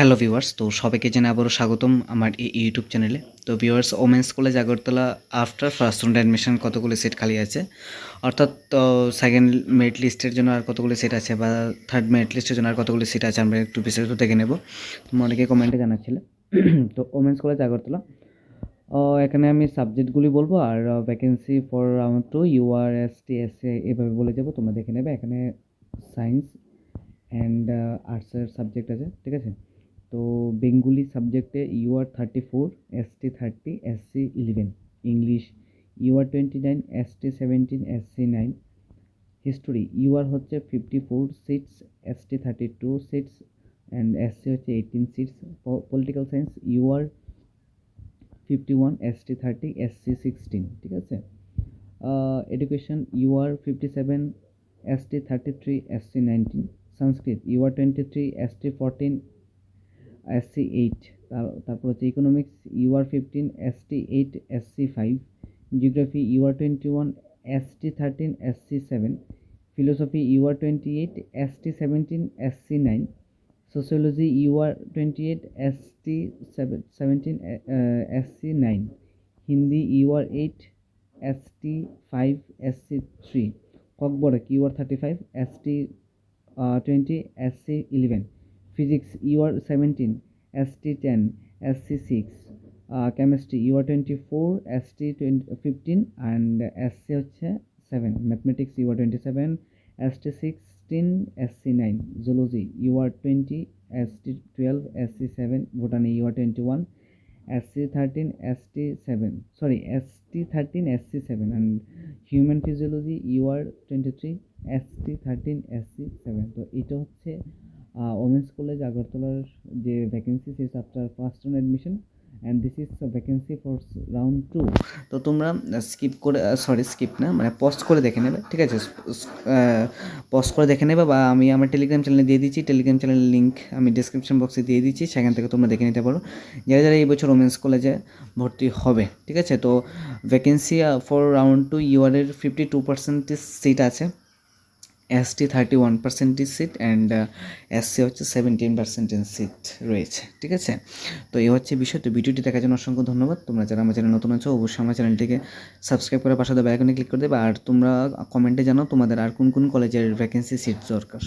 Hello viewers, তো সবাইকে জানাই আবারও স্বাগতম আমার এই ইউটিউব চ্যানেলে তো viewers, women's college Agartala after first round admission কতগুলো সিট খালি আছে? অর্থাৎ সেকেন্ড মেরিট লিস্টের জন্য আর কতগুলো সিট আছে বা থার্ড মেরিট লিস্টের জন্য আর কতগুলো সিট আছে আমরা একটু বিস্তারিত দেখে নেব। তোমরা অনেকে কমেন্টে জানাচ্ছিলে তো ওমেন্স কলেজ আগরতলা এখানে আমি সাবজেক্টগুলি বলব আর vacancy for round two UR S T S এভাবে বলে যাব তোমরা দেখে নেবে। এখানে সায়েন্স অ্যান্ড আর্টসের সাবজেক্ট আছে, ঠিক আছে? তো বেঙ্গলি সাবজেক্টে UR thirty four S T thirty S C eleven English UR twenty nine S T seventeen S C nine history UR হচ্ছে fifty four seats S T thirty two seats and S C হচ্ছে eighteen seats political science UR fifty one S T thirty S C sixteen ঠিক আছে? Education UR fifty seven S T thirty three S C nineteen Sanskrit UR twenty three S T fourteen S C eight তারপর হচ্ছে economics UR fifteen S T eight S C five geography UR twenty one S T thirteen S C seven philosophy UR twenty eight S T seventeen S C nine sociology UR twenty eight S T seventeen S C nine Hindi UR eight S T five S C three Kokborok UR thirty five physics U UR seventeen S T ten S C six chemistry UR twenty four S T fifteen and S C হচ্ছে seven mathematics U UR twenty seven S T sixteen S C nine zoology U UR twenty S T twelve S C seven botany UR twenty one S C thirteen S T seven sorry S T thirteen S C seven and human physiology UR twenty three S T thirteen S C seven তো এটা হচ্ছে women's college আগরতলার যে vacancy seats after first round admission and this is vacancy for round two তো তোমরা skip করে sorry skip না মানে পোস্ট করে দেখে নেবে, ঠিক আছে? পোস্ট করে দেখে নেবে, বা আমি আমার টেলিগ্রাম চ্যানেলে দিয়ে দিচ্ছি টেলিগ্রাম চ্যানেলের লিঙ্ক আমি ডিসক্রিপশন বক্সে দিয়ে দিচ্ছি, সেখান থেকে তোমরা দেখে নিতে পারো। যারা যারা এই বছর ওমেন্স কলেজে ভর্তি হবে, ঠিক আছে? তো ভ্যাকেন্সি ফর রাউন্ড টু ইউআরের ফিফটি টু পার্সেন্টেজ সিট আছে। S T thirty one percentage seat and SC হচ্ছে সেভেন্টিন পার্সেন্টেজ সিট রয়েছে, ঠিক আছে? তো এই হচ্ছে বিষয়। তো ভিডিওটি দেখার জন্য অসংখ্য ধন্যবাদ। তোমরা যারা আমার চ্যানেল নতুন আছো, অবশ্যই আমার চ্যানেলটিকে সাবস্ক্রাইব করে পাশে বেলাইকনে ক্লিক করে দেবে। আর তোমরা কমেন্টে জানাও তোমাদের আর কোন কোন কলেজের ভ্যাকেন্সি সিট দরকার।